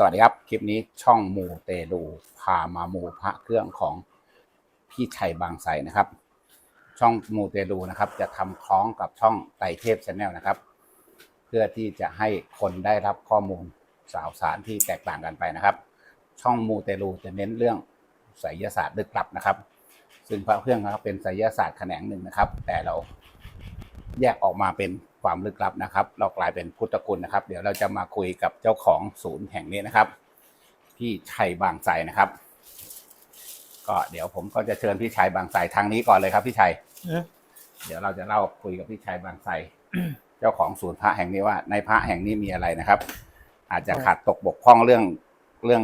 สวัสดีครับ คลิปนี้ช่องมูเตลูพามามูพระเครื่องของพี่ชัยบางไทรนะครับ ช่องมูเตลูนะครับ จะทำคล้องกับช่องไตรเทพชาแนลนะครับ เพื่อที่จะให้คนได้รับข้อมูลสาวสารที่แตกต่างกันไปนะครับ ช่องมูเตลูจะเน้นเรื่องไสยศาสตร์ลึกลับนะครับ ซึ่งพระเครื่องนะครับเป็นไสยศาสตร์แขนงหนึ่งนะครับ แต่เราแยกออกมาเป็น ความลึกลับนะครับ เรากลายเป็นพุทธคุณนะครับ เดี๋ยวเราจะมาคุยกับเจ้าของศูนย์แห่งนี้นะครับ พี่ชัยบางไทรนะครับ ก็เดี๋ยวผมก็จะเชิญพี่ชัยบางไทรทางนี้ก่อนเลยครับพี่ชัยเดี๋ยวเราจะเล่าคุยกับพี่ชัยบางไทรเจ้าของศูนย์พระแห่งนี้ว่า ในพระแห่งนี้มีอะไรนะครับ อาจจะขาดตกบกพร่องเรื่องเรื่อง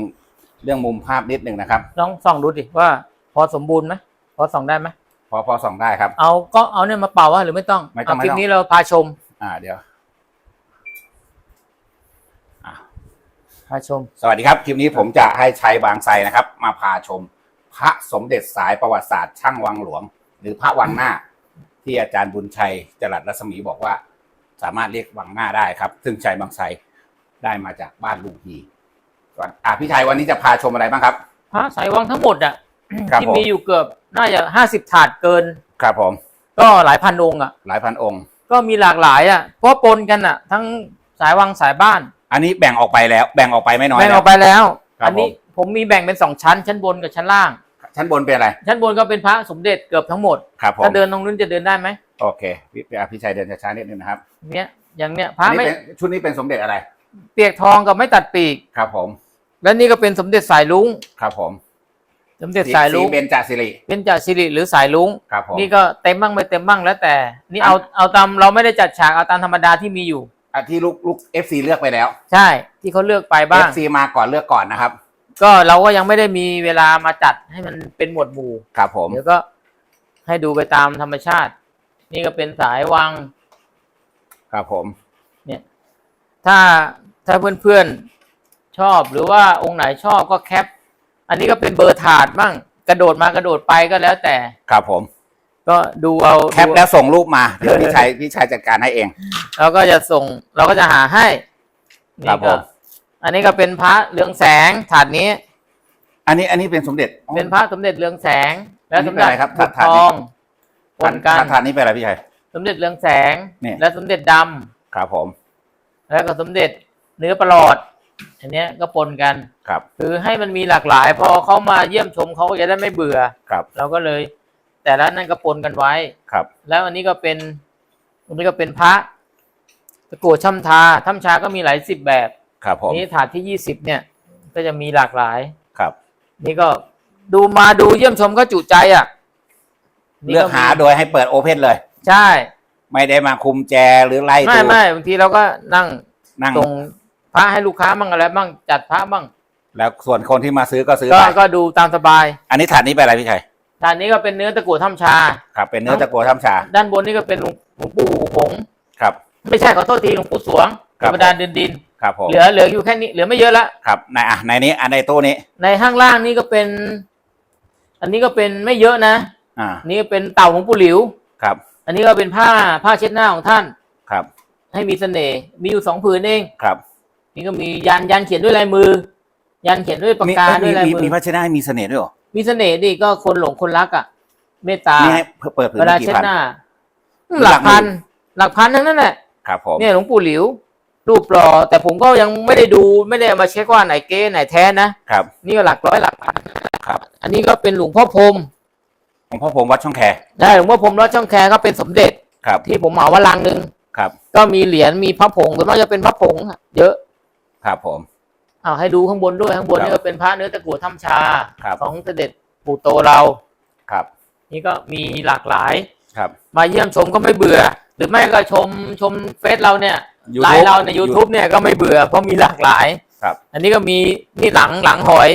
เรื่องมุมภาพนิดนึงนะครับ ลองส่องดูดิว่า พอสมบูรณ์ไหมพอส่องได้ไหมพอพอส่องได้ครับ เอาก็เอาเนี่ยมาเป่าว่าหรือไม่ต้องไม่ต้องเาคลิปไม่ต้อง นี้เราพาชม อ่าเดี๋ยวอ่าพาชม สวัสดีครับ คลิปนี้ผมจะให้ชัยบางไทรนะครับ มาพาชม พระสมเด็จสายประวัติศาสตร์ช่างวังหลวง หรือพระวังหน้า ที่อาจารย์บุญชัยจรัสรัศมีบอกว่า สามารถเรียกวังหน้าได้ครับ ซึ่งชัยบางไทรได้มาจากบ้านลุงพีก่อนอะพี่ชัยวันนี้จะพาชมอะไรบ้างครับ พระสายวังทั้งหมดอะครับที่ผมมีอยู่เกือบน่าจะห้าสิบถาดเกิน ครับผม ก็หลายพันองค์อะ หลายพันองค์ ก็มีหลากหลายอะเพราะปนกันอะ ทั้งสายวังสายบ้านอันนี้แบ่งออกไปแล้ว แบ่งออกไปไม่น้อยแบ่งอแล้อวกไปแล้ว ครับอันนี้ผมมีแบ่งเป็นสองชั้น ชั้นบนกับชั้นล่าง ชั้นบนเป็นอะไรชั้นบนก็เป็นพระสมเด็จเกือบทั้งหมด ครับผมถ้าเดินตรงนู้นจะเดินได้ไหมโอเคพี่อะพี่ชัยเดินช้าๆนิดนึงนะครับเนี้ยอย่างเนี้ยพระอันนี้ไม่เป็นชุดนี้เป็นสมเด็จอะไรเปียกทองกับไม่ตัดปีก ครับผม และนี่ก็เป็นสมเด็จสายลุง ครับผม สมเด็จสายลุงสีเบญจสิริเป็นจ่าสิริหรือสายลุงครับผมนี่ก็เต็มบ้างไม่เต็มบ้างแล้วแต่ นี่อะเอาเอาตามเราไม่ได้จัดฉากเอาตามธรรมดาที่มีอยู่อะที่ลูกลูกเอฟซีเลือกไปแล้ว ใช่ที่เขาเลือกไปเอบ้างฟซีมาก่อนเลือกก่อนนะครับ ก็เราก็ยังไม่ได้มีเวลามาจัดให้มันเป็นหมวดหมู่ครับผมเดี๋ยวก็ให้ดูไปตามธรรมชาติ นี่ก็เป็นสายวัง ครับผม เนี่ย ถ้าถ้าเพื่อนๆชอบหรือว่าองค์ไหนชอบก็แคป อันนี้ก็เป็นเบอร์ถาดบ้างกระโดดมากระโดดไปก็แล้วแต่ ครับผม ก็ดูเอาแคปแล้วส่งรูปมา เดี๋ยวพี่ชัยพี่ชัยจัดการให้เอง เราก็จะส่งเราก็จะหาให้ครับนี่ก็ผมอันนี้ก็เป็นพระเรืองแสงถาดนี้ อันนี้อันนี้เป็นสมเด็จเป็นพระสมเด็จเรืองแสง และอันนี้สมเป็นเด็จอะไรครับบุตรถาดทนี้องปทานนกันทานทานนี้เป็นอะไรพี่ชัยสมเด็จเรืองแสงนี่และสมเด็จดำครับผม แล้วก็สมเด็จเนื้อประหลอด อันเนี้ยก็ปนกันครับ คือให้มันมีหลากหลาย พอเขามาเยี่ยมชมเขาก็จะได้ไม่เบื่อครับ เราก็เลย แต่ละนั่นก็ปนกันไว้ครับ แล้วอันนี้ก็เป็นอันนี้ก็เป็นพระตะกรวดช่ำชาช่ำชาก็มีหลายสิบแบบครับผมนี่ถาดที่ยี่สิบเนี่ย ก็จะมีหลากหลายครับ นี่ก็ดูมาดูเยี่ยมชมก็จุใจอะนี่เลือกหาโดยให้เปิดโอเพนเลย ใช่ ไม่ได้มาคุมแจหรือไล่ไม่ดูไม่บางทีเราก็นั่งนั่งส่ง พระให้ลูกค้าบ้างอะไรบ้างจัดพระบ้างแล้วส่วนคนที่มาซื้อก็ซื้อก็ไปก็ดูตามสบายอันนี้ถาดนี้เป็นอะไรพี่ชัยถาดนี้ก็เป็นเนื้อตะกั่วถ้ำชา ครับ เป็นเนื้อตะกัวท่ำชา ด้านบนนี่ก็เป็นหลวงหลวงปู่ผงครับ ไม่ใช่ขอโทษทีหลวงปู่สวงคธรัรบรมดาดินดินครับผมเหลือเหลืออยู่แค่นี้เหลือไม่เยอะละครับในอะในนี้อันในตู้นี้ ในห้างล่างนี่ก็เป็น อันนี้ก็เป็นไม่เยอะนะอ่านี่ก็เป็นเต่าหลวงปู่หลิวครับ อันนี้ก็เป็นผ้าผ้าเช็ดหน้าของท่านครับ ให้มีเสน่ห์มีอยู่สองผืนเองครับ นี่ก็มียันยันเขียนด้วยลายมือ ยันเขียนด้วยปากกามีด้วยลายมีมือมีพัชนะให้มีเสน่ห์ด้วยเหรอมีเสน่ห์ดิก็คนหลงคนรักอะเมตตานี่ให้เปิดเผยเวลากี่เช็ดพันหน้าอืมหหลัลักกหมื่พันนหลักพันทั้งนั้นแหละครับผมเนี่ยหลวงปู่หลิว รูปหล่อแต่ผมก็ยังไม่ได้ดูไม่ได้เอามาเช็คว่าไหนเก๊ไหนแท้นะครับ นี่ก็หลักร้อยหลักพันครับ อันนี้ก็เป็นหลวงพ่อพรหมของพ่อผมวัดช่องแคได้หลวงพ่อพรหมรอดช่องแคก็เป็นสมเด็จครับ ที่ผมเหมาว่าลังหนึ่งครับ ก็มีเหรียญมีพระผงส่วนมากจะเป็นพระผงอะเยอะ ครับผม เอาให้ดูข้างบนด้วยข้างบนครับนี่ก็เป็นพระเนื้อตะกั่วถ้ำชาครับของเสด็จปู่โตเราครับ นี่ก็มีหลากหลายครับ มาเยี่ยมชมก็ไม่เบื่อ หรือไม่ก็ชมชมเฟซเราเนี่ย YouTube ไลน์เราใน YouTube เนี่ยก็ไม่เบื่อเพราะมีหลากหลายครับ อันนี้ก็มีนี่หลังหลังหอย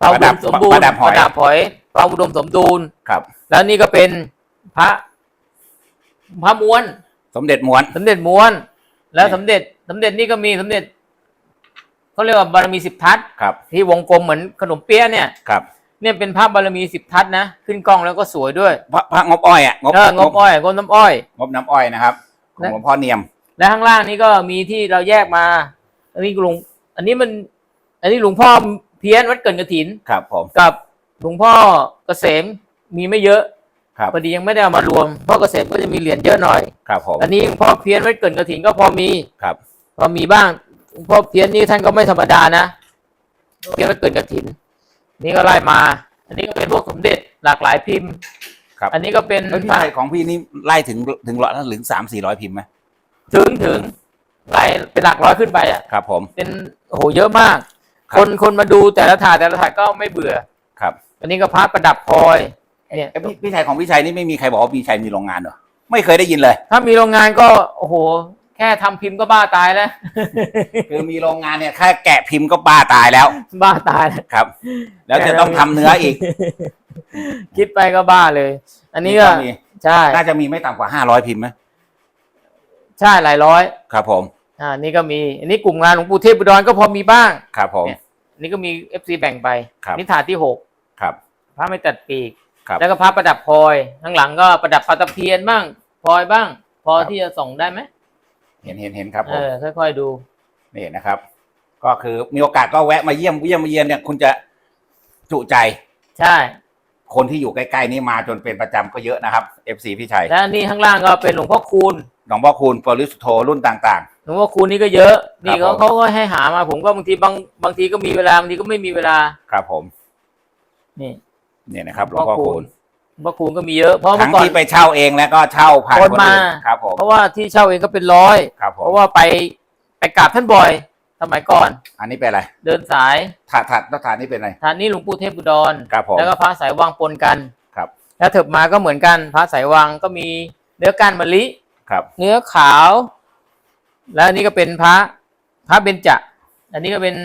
พระอุดมสมบูรปณ์ระดับหอยประดับหอยพระอุดมสมบูรณ์ครับ แล้วนี่ก็เป็นพระพระม้วน สมเด็จม้วน สมเด็จม้วน แล้วนี่สมเด็จสมเด็จนี่ก็มีสมเด็จ เขาเรียกว่าบารมีสิบทัศน์ครับที่วงกลมเหมือนขนมเปี๊ยะเนี่ยครับเนี่ยเป็นภาพบารมีสิบทัศน์นะขึ้นกล้องแล้วก็สวยด้วยพระพระงบอ้อยอะงบเอองบอ้อยงบน้ำอ้อย งบน้ำอ้อยนะครับของและหลวงพ่อเนียม และข้างล่างนี้ก็มีที่เราแยกมา อันนี้กรุงอันนี้มัน อันนี้หลวงพ่อเพี้ยนวัดเกินกระถินครับผมกับหลวงพ่อเกษมมีไม่เยอะครับพอดียังไม่ได้เอามารวมพ่อเกษมก็จะมีเหรียญเยอะหน่อยครับผมอันนี้หลวงพ่อเพี้ยนวัดเกินกระถินก็พอมีครับพอมีบ้าง หลวงพ่อเพี้ยนนี่ท่านก็ไม่ธรรมดานะเพี้ยนวัดเกินกระถิน นี่ก็ไล่มา อันนี้ก็เป็นพวกสมเด็จหลากหลายพิมพ์ ครับ อันนี้ก็เป็นแล้วพี่ชายของพี่นี่ไล่ถึงถึงร้อยถึงสามสี่ร้อยพิมพ์ไหมถึงถึงไล่เป็นหลักร้อยขึ้นไปอะ ครับ ผม เป็นโอ้โหเยอะมาก ครับ คนคนมาดูแต่ละถาดแต่ละถาดก็ไม่เบื่อ ครับอันนี้ก็พระประดับพลอย เนี่ย เอ้ยพี่พี่ชายของพี่ชัยนี่ไม่มีใครบอกว่าพี่ชัยมีโรงงานเหรอไม่เคยได้ยินเลย ถ้ามีโรงงานก็โอ้โหแค่ทำพิมพ์ก็บ้าตายแล้ว คือมีโรงงานเนี่ยแค่แกะพิมพ์ก็บ้าตายแล้ว บ้าตายแล้วครับ แล้วจะต้องทำเนื้ออีก คิดไปก็บ้าเลย อันนี้ก็มีใช่น่าจะมีไม่ต่ำกว่าห้าร้อยพิมพ์ไหมใช่หลายร้อย ครับผม อ่านี่ก็มี อันนี้กลุ่มงานหลวงปู่เทพบุดรก็พอมีบ้าง ครับผมเนี่ยอันนี้ก็มีเอฟซีแบ่งไปครับนี่ถาดที่หกครับพระไม่ตัดปีกครับแล้วก็พระประดับพลอย ข้างหลังก็ประดับปลาตะเพียนบ้างพลอยบ้าง พอครับที่จะส่งได้ไหม เห็นเห็นเห็นครับผเอมอค่อยๆดู นี่นะครับ ก็คือมีโอกาสก็แวะมาเยี่ยมเยี่ยมมาเยียนเนี่ยคุณจะจุใจใช่ คนที่อยู่ใกล้ๆนี่มาจนเป็นประจำก็เยอะนะครับ FC พี่ชัยแล้วอันนี่ข้างล่างก็เป็นหลวงพ่อคูณหลวงพ่อคูณปริสุทโธรุ่นต่าง หลวงพ่อคูณนี่ก็เยอะ นี่ครัเขาบผม เขาก็ให้หามาผมก็บางทีบางบางทีก็มีเวลาบางทีก็ไม่มีเวลา ๆ ครับผมนี่ เนี่ยนะครับหลวงพ่อคูณ หลวงพ่อคูณก็มีเยอะเพราะเมื่ทั้องก่อน ที่ไปเช่าเองแล้วก็เช่าผ่านคนคนมา อื่นครับผม เพราะว่าที่เช่าเองก็เป็นร้อย ครับผเพมราะว่าไปไปกราบท่านบ่อยสมัยก่อน อันนี้เป็นอะไรเดินสายถาดถาดแล้วถาดนี่เป็นอะไรทานนี้หลวงปู่เทพบุดรครับผมแล้วก็พระสายวังปนกัน ครับแล้วเถิบมาก็เหมือนกันพระสายวังก็มีเนื้อก้านมะลิ ครับเนื้อขาว แล้วอันนี้ก็เป็นพระพระเบญจอันนี้ก็เป็น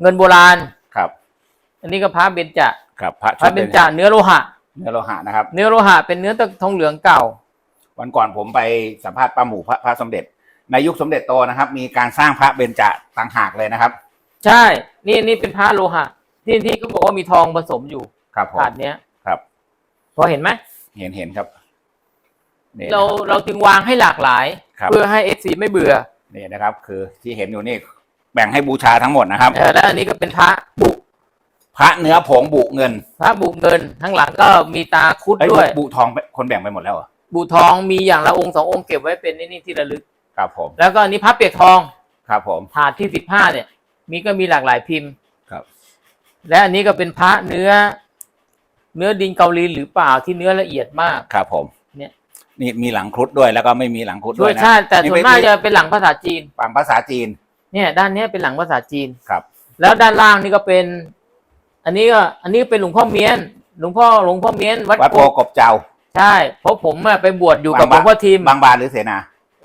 เงินโบราณ ครับอันนี้ก็พระเบญจครับพระพระเบญจเนื้อโลหะ เนื้อโลหะนะครับ เนื้อโลหะเป็นเนื้อทองเหลืองเก่า วันก่อนผมไปสัมภาษณ์ป้าหมูพระพระสมเด็จ ในยุคสมเด็จโตนะครับ มีการสร้างพระเบญจต่างหากเลยนะครับ ใช่ นี่นี่เป็นพระโลหะ ที่ที่เขาบอกว่ามีทองผสมอยู่ครับผมถาดเนี้ยครับ พอเห็นไหมเห็นเห็นครับนี่เราเราจึงวางให้หลากหลายครับเพื่อให้เอฟซีไม่เบื่อนี่นะครับ คือที่เห็นอยู่นี่แบ่งให้บูชาทั้งหมดนะครับเออแล้วอันนี้ก็เป็นพระบุ พระเนื้อผงบุเงินพระบุเงินข้างหลังก็มีตาคุดเอ้ยด้วย บุทองคนแบ่งไปหมดแล้วเหรอบุทองมีอย่างละองค์สององค์เก็บไว้เป็นนี่ที่ระลึก ครับผม แล้วก็อันนี้พระเปียกทองครับผม ถาดที่สิบห้าเนี่ย มีก็มีหลากหลายพิมพ์ครับ และอันนี้ก็เป็นพระเนื้อ เนื้อดินเกาหลีหรือเปล่าที่เนื้อละเอียดมาก ครับผมเนี่ย นี่มีหลังครุฑด้วยแล้วก็ไม่มีหลังครุฑช่ด้ววยยนะ ชาติแต่นี่ส่วไม่นมากไม่จะเป็นหลังภาษาจีน ฝั่งภาษาจีน เนี่ย ด้านเนี้ยเป็นหลังภาษาจีน ครับ แล้วด้านล่างนี่ก็เป็น อันนี้ก็อันนี้ก็เป็นหลวงพ่อเมียน หลวงพ่อหลวงพ่อเมียนวัดวัดโพโพกบเจ้า ใช่เพราะผมอะไปบวชอยู่กับหลบางวงพ่อทีมบางบานหรือเสนา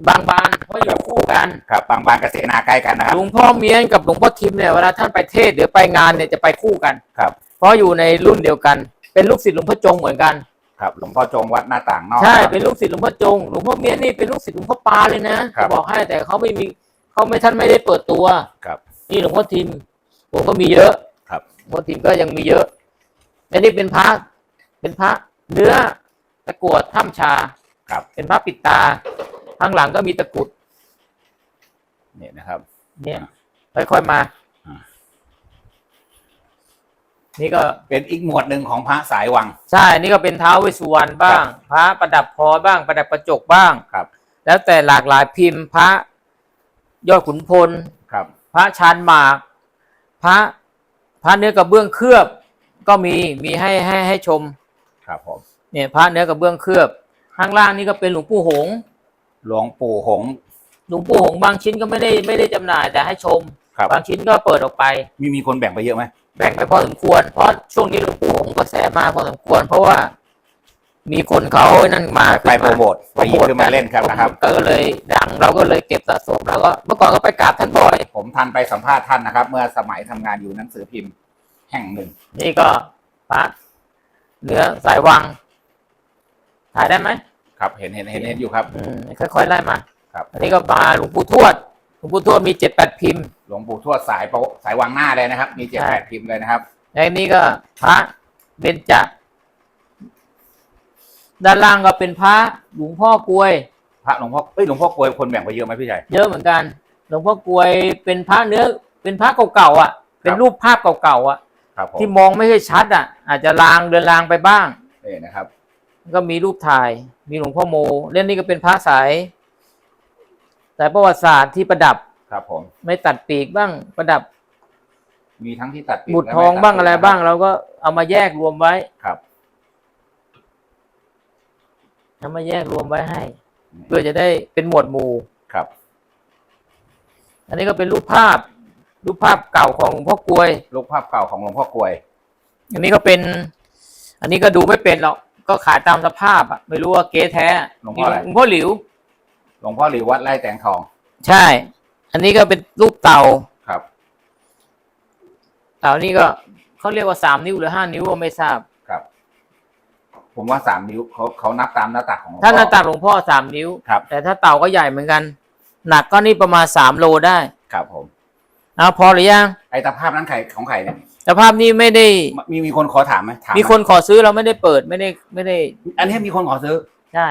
บางบานเพราะอยู่คู่กัน ครับ บางบานกับเสนาใกล้กันนะครับ หลวงพ่อเมียนกับหลวงพ่อทิมเนี่ยเวลาท่านไปเทศน์หรือไปงานเนี่ยจะไปคู่กัน ครับ เพราะอยู่ในรุ่นเดียวกัน เป็นลูกศิษย์หลวงพ่อจงเหมือนกัน ครับ หลวงพ่อจงวัดหน้าต่างนอก ใช่ครับเป็นลูกศิษย์หลวงพ่อจง หลวงพ่อเมียนนี่เป็นลูกศิษย์หลวงพ่อปาเลยนะครับจะบอกให้แต่เขาไม่มีเขาไม่ท่านไม่ได้เปิดตัว ครับ นี่หลวงพ่อทิมผมก็มีเยอะ ครับหลวงพ่อทิมก็ยังมีเยอะอันนี้เป็นพระเป็นพระเนื้อตะกรวดถ้ำชาครับ เป็นพระปิดตา ข้างหลังก็มีตะกรุดนี่นะครับ เนี่ยค่อยๆมาอ่านี่ก็เป็นอีกหมวดหนึ่งของพระสายวัง ใช่ นี่ก็เป็นเท้าวเวสสุวรรณบ้าง พระประดับพลอยบ้าง ประดับกระจกบ้างครับ แล้วแต่หลากหลายพิมพ์พระยอดขุนพลครับ พระชานหมาก พระ พระเนื้อกระเบื้องเคลือบ ก็มีมีให้ให้ให้ชมครับผมเนี่ยพระเนื้อกระเบื้องเคลือบ ข้างล่างนี่ก็เป็นหลวงปู่หงส์หลวงปู่หงส์หลวงปู่หงส์บางชิ้นก็ไม่ได้ไม่ได้จำหน่าย แต่ให้ชมครับบางชิ้นก็เปิดออกไป มีมีคนแบ่งไปเยอะไหมแบ่งไปพอสมควรเพราะช่วงนี้หลวงปู่หงส์กระแสมากพอสมควร เพราะว่า มีคนเขานั่นมาไปโปรโมทไปหยิบขึ้นมาเล่นครับนะครับ ก็เลยดังเราก็เลยเก็บสะสมแล้วก็เมื่อก่อนก็ไปกราบท่านบ่อย ผมทันไปสัมภาษณ์ท่านนะครับ เมื่อสมัยทำงานอยู่หนังสือพิมพ์แห่งหนึ่ง นี่ก็พระเนื้อสายวังถ่ายได้ไหมครับ เห็นเห็นเห็นเห็นอยู่ครับอืมค่อยๆไล่มาครับอันนี้ก็มาหลวงปู่ทวดหลวงปู่ทวดมีเจ็ดแปดพิมพ์หลวงปู่ทวดสายประสายวังหน้าเลยนะครับ มีเจ็ดใช่แปดพิมพ์เลยนะครับและอันนี้ก็พระเบญจ ด้านล่างก็เป็นพระหลวงพ่อกลวย พระหลวงพ่อเอ้ยหลวงพ่อกลวยคนแบ่งไปเยอะไหมพี่ชัยเยอะเหมือนกัน หลวงพ่อกลวยเป็นพระเนื้อเป็นพระเก่าๆอะ เป็นรูปภาพเก่าๆอะ ครับผมที่มองไม่ค่อยชัดอะ อาจจะลางเดินลางไปบ้าง นี่นะครับ ก็มีรูปถ่าย มีหลวงพ่อโม เล่นนี้ก็เป็นพระสายสายประวัติศาสตร์ที่ประดับครับผม ไม่ตัดปีกบ้าง ประดับมีทั้งที่ตัดปีกบุตรและทองม่ตัดบ้างอะไรปีกนคบ้าง เราก็เอามาแยกรวมไว้ ครับ เอามาแยกรวมไว้ให้ เพื่อจะได้เป็นหมวดหมู่ ครับ อันนี้ก็เป็นรูปภาพ รูปภาพเก่าของหลวงพ่อกลวย รูปภาพเก่าของหลวงพ่อกลวย อันนี้ก็เป็น อันนี้ก็ดูไม่เป็นหรอก ก็ขายตามสภาพอะ ไม่รู้ว่าเก๊แท้หลวงพ่ออะไร หลวงพ่อหลิว หลวงพ่อหลิววัดไร่แตงทอง ใช่ อันนี้ก็เป็นรูปเต่า ครับ เต่านี่ก็เขาเรียกว่าสามนิ้วหรือห้านิ้วก็ไม่ทราบครับ ผมว่าสามนิ้วเขาเขานับตามหน้าตักของหลวงพ่อถ้าหน้าตักหลวงพ่อสามนิ้ว ครับ แต่ถ้าเต่าก็ใหญ่เหมือนกัน หนักก็นี่ประมาณสามโลได้ครับผม เอาพอหรือยังไอ้ตาภาพนั้นใครของใครเนี่ยแต่ภาพนี้ไม่ได้ มีมีคนขอถามไหมถามไหมีคนขอซื้อเราไม่ได้เปิดไม่ได้ไม่ได้ อันนี้มีคนขอซื้อ ใช่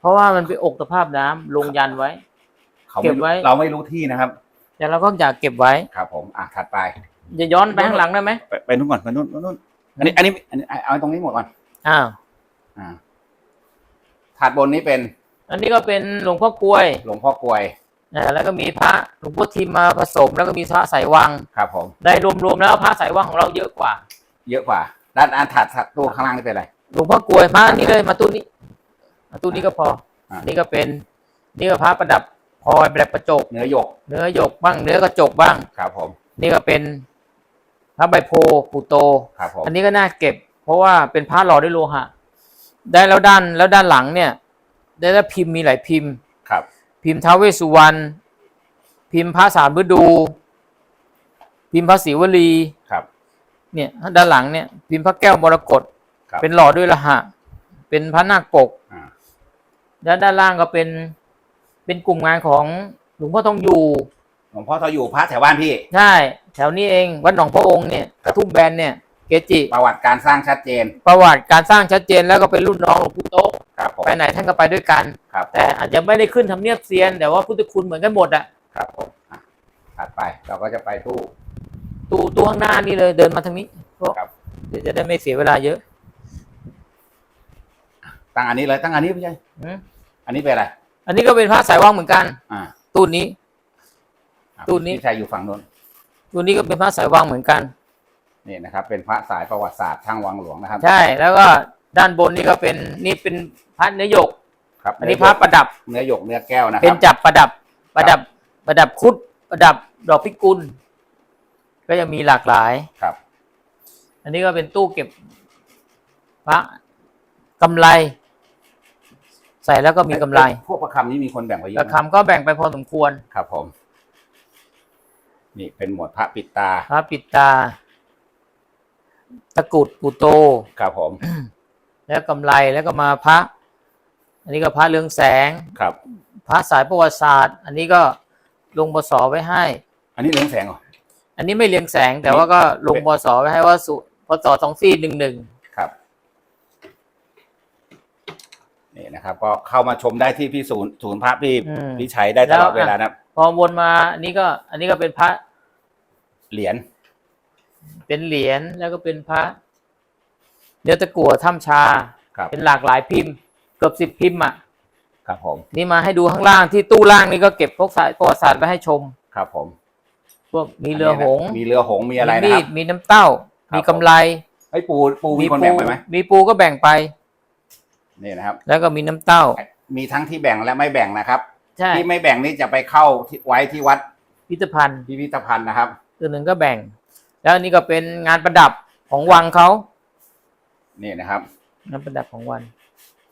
เพราะว่ามันเป็นอกตะภาพน้ำลงยันไว้ เขาเก็ไม่บรู้ไว้เราไม่รู้ที่นะครับ แต่เราก็อยากเก็บไว้ครับ ผมอะถัดไป จะย้อนไปข้างหลังได้ไหม ไปไปนู่นก่อนไปนู่นนู่นนู่นอันนี้อันนี้อันนี้เอาตรงนี้หมดก่อน อ้าวอ่าถาดบนนี้เป็นอันนี้ก็เป็นหลวงพ่อกลวยหลวงพ่อกลวยอ่าแล้วก็มีพระหลวงพ่อทิมมาผสม แล้วก็มีพระสายวัง ครับผม ได้รวมๆแล้วพระสายวังของเราเยอะกว่าเยอะกว่าด้านอันถาดถาดตู้ข้างล่างนี่เป็นอะไร หลวงพ่อกลวยพระนี่เลยมาตู้นี้มาตู้นี้ก็พออ่านี่ก็เป็นนี่ก็พระประดับพลอยประดับกระจก เนื้อหยกเนื้อหยกบ้างเนื้อกระจกบ้าง ครับผมนี่ก็เป็นพระใบโพธิ์ปูโต ครับผมอันนี้ก็น่าเก็บเพ ราะว่าเป็นพระหล่อด้วยโลหะ ได้แล้วด้านแล้วด้านหลังเนี่ย ได้แล้วพิมพ์มีหลายพิมพ์ครับ พิมพ์ท้าวเวสสุวรรณพิมพ์พระสามฤดู พิมพ์พระศิวลีครับ เนี่ยด้านหลังเนี่ย พิมพ์พระแก้วมรกตครับเป็นหล่อด้วยโละหะ เป็นพระนาคปกอ่าแล้วด้านล่างก็เป็นเป็นกลุ่มงานของหลวงพ่อทองอยู่หลวงพ่อทออยู่พระแถวบ้านพี่ ใช่ แถวนี้เองวัดหนองพระองค์เนี่ยกระทุ่มแบนเนี่ย เกจิ ประวัติการสร้างชัดเจนประวัติการสร้างชัดเจนแล้วก็เป็นรุ่นน้องหลวงปู่โตะครับผมไปไหนท่านก็ไปด้วยกัน ครับแต่อาจจะไม่ได้ขึ้นทำเนียบเซียน แต่ว่าพุทธคุณเหมือนกันหมดอะครับผมอะถัดไปเราก็จะไปตู้ตู้ตู้ข้างหน้านี่เลยเดินมาทางนี้เพราะครับ เดี๋ยวจะได้ไม่เสียเวลาเยอะตั้งอันนี้เลยตั้งอันนี้ไม่ใช่อืมอันนี้เป็นอะไรอันนี้ก็เป็นพระสายว่างเหมือนกันอ่าตู้นี้ อะตู้นี้ พี่ชายอยู่ฝั่งนู้นตู้นี้ก็เป็นพระสายว่างเหมือนกัน นี่นะครับ เป็นพระสายประวัติศาสตร์ช่างวังหลวงนะครับ ใช่แล้วก็ด้านบนนี่ก็เป็นนี่เป็นพระเนื้อหยกครับอันนี้พระประดับเนื้อหยกเนื้อแก้วนะคเป็นรับจับประดับประดับประดับคุดประดับดอกพิกุล ก็ยังมีหลากหลายครับ อันนี้ก็เป็นตู้เก็บพระกำไร ใส่แล้วก็มีกำไร พวกประคำนี้มีคนแบ่งไว้เยกอะระนะคำก็แบ่งไปพอสมควรครับผม นี่เป็นหมวดพระปิดตา พระปิดตา ตะกรุดกุโต ครับผม แล้วกำไรแล้วก็มาพระ อันนี้ก็พระเรืองแสง ครับ พระสายประวัติศาสตร์ อันนี้ก็ลงบศไว้ให้ อันนี้เรืองแสงเหรอ อันนี้ไม่เรียงแสงแต่ว่าก็ลงบศไว้ให้ว่าสุพศสองสี่หนึ่งหนึ่งครับนี่นะครับ ก็เข้ามาชมได้ที่พี่ศูนย์ศูนย์พระพี่พี่ชัยได้ตลอดเวลานะครับ พอวนมาอันนี้ก็ อันนี้ก็เป็นพระเหรียญ เป็นเหรียญแล้วก็เป็นพระเนื้อตะกั่วถ้ำชา ครับ เป็นหลากหลายพิมพ์ เกือบสิบพิมพ์อะ ครับผม นี่มาให้ดูข้างล่างที่ตู้ล่างนี่ก็เก็บพวกสายประวัติศาสตร์ไว้ให้ชม ครับผมพวกมีเรือหงส์มีเรือหงส์มีอะไรมีนะมีคดรับมีน้ำเต้า ครับ มีกำไรไอ้ยปูปูมีคนแบ่งไปไหมมีปูก็แบ่งไป นี่นะครับ แล้วก็มีน้ำเต้า มีทั้งที่แบ่งและไม่แบ่งนะครับ ใช่ที่ไม่แบ่งนี่จะไปเข้าที่ไว้ที่วัดพิพิธภัณฑ์พิพิธภัณฑ์นะครับ ตัวหนึ่งก็แบ่ง แล้วอันนี้ก็เป็นงานประดับของวังเขานี่นะครับงานประดับของวัน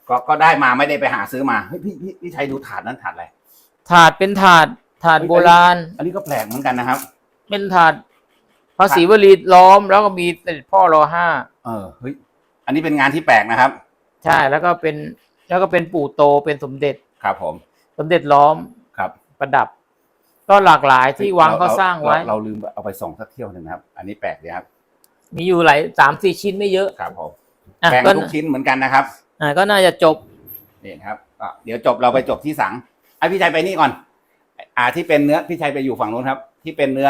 ก็ก็ได้มาไม่ได้ไปหาซื้อมาเฮ้ยพี่พี่พี่ชัยดูถาดนั้นถาดอะไรถาดเป็นถาดถาดเฮ้ยโบราณ อันนี้ก็แปลกเหมือนกันนะครับ เป็นถาดพระศรีวลีล้อมแล้วก็มีเสด็จพ่อรอห้าเออเฮ้ยอันนี้เป็นงานที่แปลกนะครับ ใช่แล้วก็เป็นแล้วก็เป็นปู่โตเป็นสมเด็จครับผม สมเด็จล้อมครับ ประดับ ก็หลากหลายที่วังเขาสร้างไว้เเราลืมเอาไปส่งสักเที่ยวหนึ่งนะครับ อันนี้แปลกดีครับ มีอยู่หลายสามสี่ชิ้นไม่เยอะครับผมอะแบ่งก็ทุกชิ้นเหมือนกันนะครับอะก็น่าจะจบนี่นะครับอะเดี๋ยวจบเราไปจบที่สังไอะพี่ชัยไปนี่ก่อน อ่าที่เป็นเนื้อพี่ชัยไปอยู่ฝั่งนู้นครับ ที่เป็นเนื้อ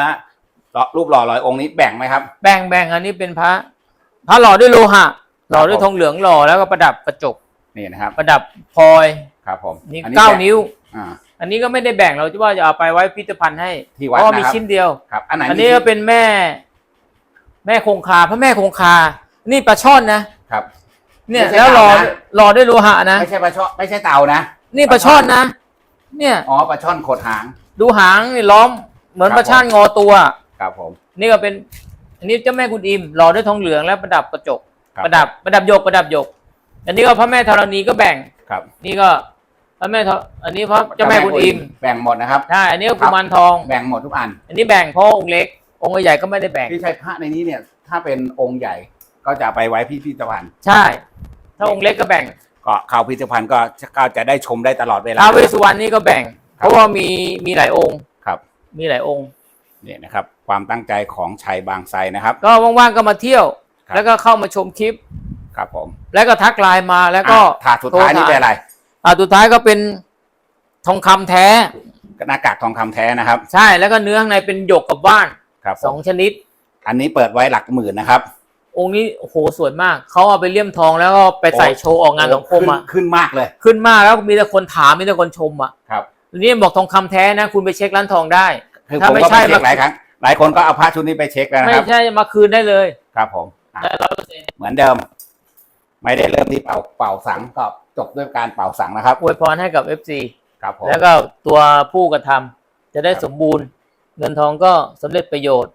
รูปหล่อร้อยองค์นี้แบ่งไหมครับ แบ่งแบ่งอันนี้เป็นพระพระหล่อด้วยโลหะหล่อด้วยทองเหลืองหล่อแล้วก็ประดับกระจกนี่นะครับ ประดับพลอยครับผมนี่อัเก้าแบ่งนิ้ว อ่า อันนี้ก็ไม่ได้แบ่งเราจะว่าจะเอาไปไว้พิพิธภัณฑ์ให้ที่เพวัดราะว่ามีนะครับ ชิ้นเดียว ครับ อันไหนอันนี้ก็เป็นแม่ แม่คงคาพระแม่คงคา นี่ปลาช่อนนะครับ เนี่ย ไม่ใช่แล้วหล่อเต่านะ หล่อด้วยโลหะนะไม่ใช่ปลาช่อนไม่ใช่เต่านะ นี่ปลาช่อนนะ เนี่ย อ๋อปลาช่อนโขดหาง ดูหางนี่ล้อมเหมือนครับ ปลาช่อนงอตัว ครับผมนี่ก็เป็น อันนี้เจ้าแม่กุนอิมหล่อด้วยทองเหลืองและประดับกระจกครับประดับประดับหยกประดับหยก อันนี้ก็พระแม่ธรณีก็แบ่ง ครับ นี่ก็ พระแม่ธรอันนี้พระเจ้าแม่กุนอิมแบ่งหมดนะครับใช่อันนี้ก็ครักุบมารทอง แบ่งหมดทุกอัน อันนี้แบ่งเพราะองค์เล็ก องค์ใหญ่ก็ไม่ได้แบ่งที่ใช้พระในนี้เนี่ย ถ้าเป็นองค์ใหญ่ก็จะไปไว้พิพิธภัณฑ์ ใช่ ถ้าองค์เล็กก็แบ่ง ก็เข้าพิพิธภัณฑ์ก็ก็จะได้ชมได้ตลอดเวลาท้าวเวสสุวรรณนี่ก็แบ่งครับเพราะว่ามีมีหลายองค์ครับ มีหลายองค์นี่นะครับ ความตั้งใจของชัยบางไทรนะครับ ก็ว่างๆก็มาเที่ยวครับแล้วก็เข้ามาชมคลิป ครับผม แล้วก็ทักไลน์มาแล้วก็อะถาดสุดท้ายนี่เป็นอะไร อ่าสุดท้ายก็เป็นทองคำแท้หน้ากากทองคำแท้นะครับ ใช่แล้วก็เนื้อข้างในเป็นหยกกับว่านครับผมสองชนิด อันนี้เปิดไว้หลักหมื่นนะครับองค์นี้โอ้โหสวยมาก เขาเอาไปเลี่ยมทองแล้วก็ไปใส่โชว์ออกงานสังคมอะขึ้นขึ้นมากเลย ขึ้นมากแล้วมีแต่คนถามมีแต่คนชมอะครับทีนี้บอกทองคำแท้นะ คุณไปเช็คร้านทองได้คือถ้าผมไม่ก็ใช่ไปเช็คมาหลายครั้งหลายคนก็เอาพระชุดนี้ไปเช็คแล้วนะไม่ครับใช่มาคืนได้เลย ครับผมอะได้ร้อยเปอร์เซ็นต์เหมือนเดิม ไม่ได้เริ่มที่เป่าเป่าสังก็ จบด้วยการเป่าสังนะครับอวยพรให้กับ FC ครับผม แล้วก็ตัวผู้กระทำจะได้สมบูรณ์ เงินทองก็สำเร็จประโยชน์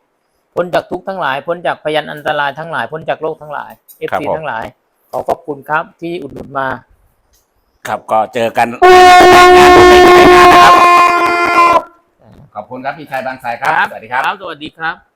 พ้นจากทุกข์ทั้งหลาย พ้นจากพยันอันตรายทั้งหลาย พ้นจากโรคทั้งหลาย FC ทั้งหลาย ขอขอบคุณครับที่อุดหนุนมา ครับก็เจอกันนะครับขอบคุณครับพี่ชายบางไทรครับ สวัสดีครับ สวัสดีครับ